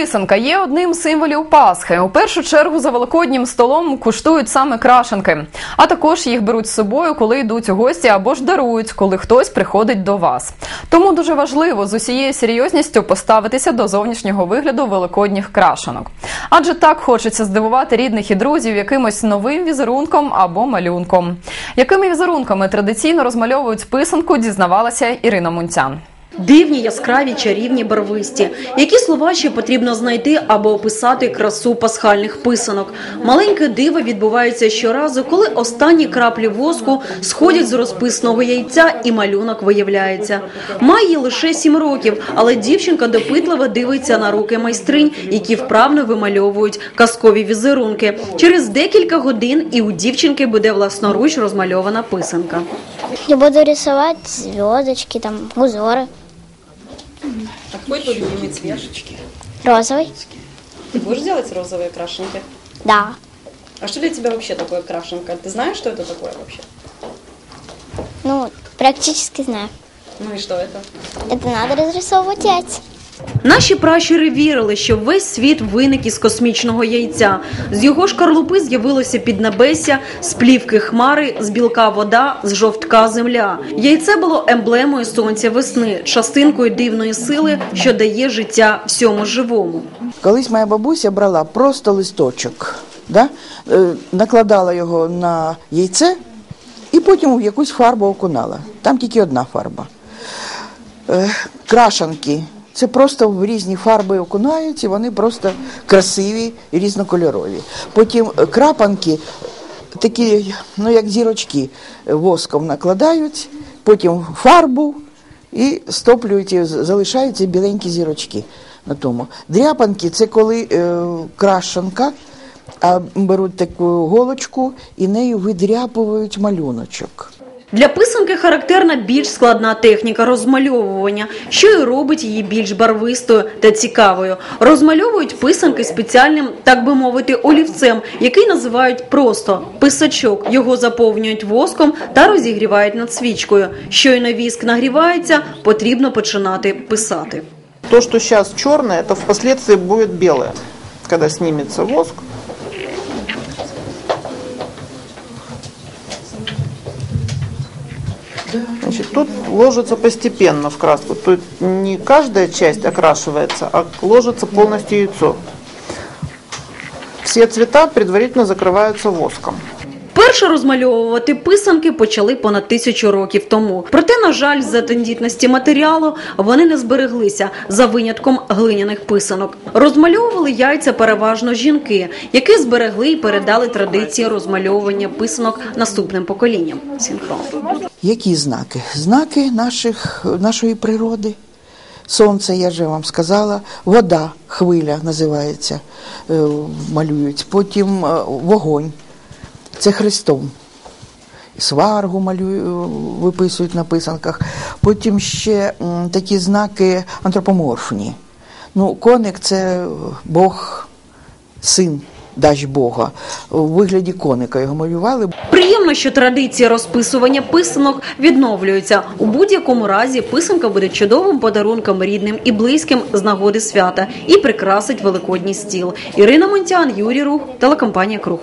Писанка є одним символів Пасхи. У першу чергу за великоднім столом куштують саме крашенки, а також їх беруть з собою, коли йдуть у гості або ж дарують, коли хтось приходить до вас. Тому дуже важливо з усією серйозністю поставитися до зовнішнього вигляду великодніх крашенок. Адже так хочеться здивувати рідних і друзів якимось новим візерунком або малюнком. Якими візерунками традиційно розмальовують писанку, дізнавалася Ірина Мунцян. Дивні, яскраві, чарівні, барвисті. Які слова ще потрібно знайти або описати красу пасхальних писанок? Маленьке диво відбувається щоразу, коли останні краплі воску сходять з розписного яйця і малюнок виявляється. Має лише сім років, але дівчинка допитливо дивиться на руки майстринь, які вправно вимальовують казкові візерунки. Через декілька годин і у дівчинки буде власноруч розмальована писанка. Я буду рисовать звездочки, там узоры. А какой твой любимый цвет? Розовый? Ты будешь делать розовые крашенки? Да. А что для тебя вообще такое крашенка? Ты знаешь, что это такое вообще? Ну, практически знаю. Ну и что это? Это надо разрисовывать яйца. Наші пращури вірили, що весь світ виник із космічного яйця. З його шкарлупи з'явилося піднебесся, з плівки хмари, з білка вода, з жовтка земля. Яйце було емблемою сонця весни, частинкою дивної сили, що дає життя всьому живому. Колись моя бабуся брала просто листочок, да? е, накладала його на яйце і потім в якусь фарбу окунала. Там тільки одна фарба. Е, крашанки. Це просто в різні фарби окунають, вони просто красиві і різнокольорові. Потім е, крапанки, такі, ну як зірочки, е, воском накладають, потім фарбу і стоплюють, і залишаються біленькі зірочки на тому. Дряпанки це коли е, крашанка, а беруть таку голочку і нею видряпують малюночок. Для писанки характерна більш складна техніка розмальовування, що і робить її більш барвистою та цікавою. Розмальовують писанки спеціальним, так би мовити, олівцем, який називають просто писачок. Його заповнюють воском та розігрівають над свічкою. Щойно віск нагрівається, потрібно починати писати. То, что сейчас черное, это впоследствии будет белое, когда снимется воск. Значит, тут ложится постепенно в краску. Тут не каждая часть окрашивается, а ложится полностью яйцо. Все цвета предварительно закрываются воском. Перше розмальовувати писанки почали понад тисячу років тому. Проте, на жаль, з-за тендітності матеріалу вони не збереглися за винятком глиняних писанок. Розмальовували яйця переважно жінки, які зберегли і передали традиції розмальовування писанок наступним поколінням. Синхрон. Які знаки? Знаки наших, нашої природи. Сонце, я вже вам сказала, вода, хвиля називається, е, малюють. Потім е, вогонь, це Христом. Сваргу малюють, виписують на писанках. Потім ще такі знаки антропоморфні. Ну, коник це Бог, син, дасть Бога. У вигляді коника його малювали. Приємно, що традиція розписування писанок відновлюється У будь-якому разі писанка буде чудовим подарунком рідним і близьким з нагоди свята і прикрасить великодній стіл. Ірина Монтян, Юрій Рух, телекомпанія Круг.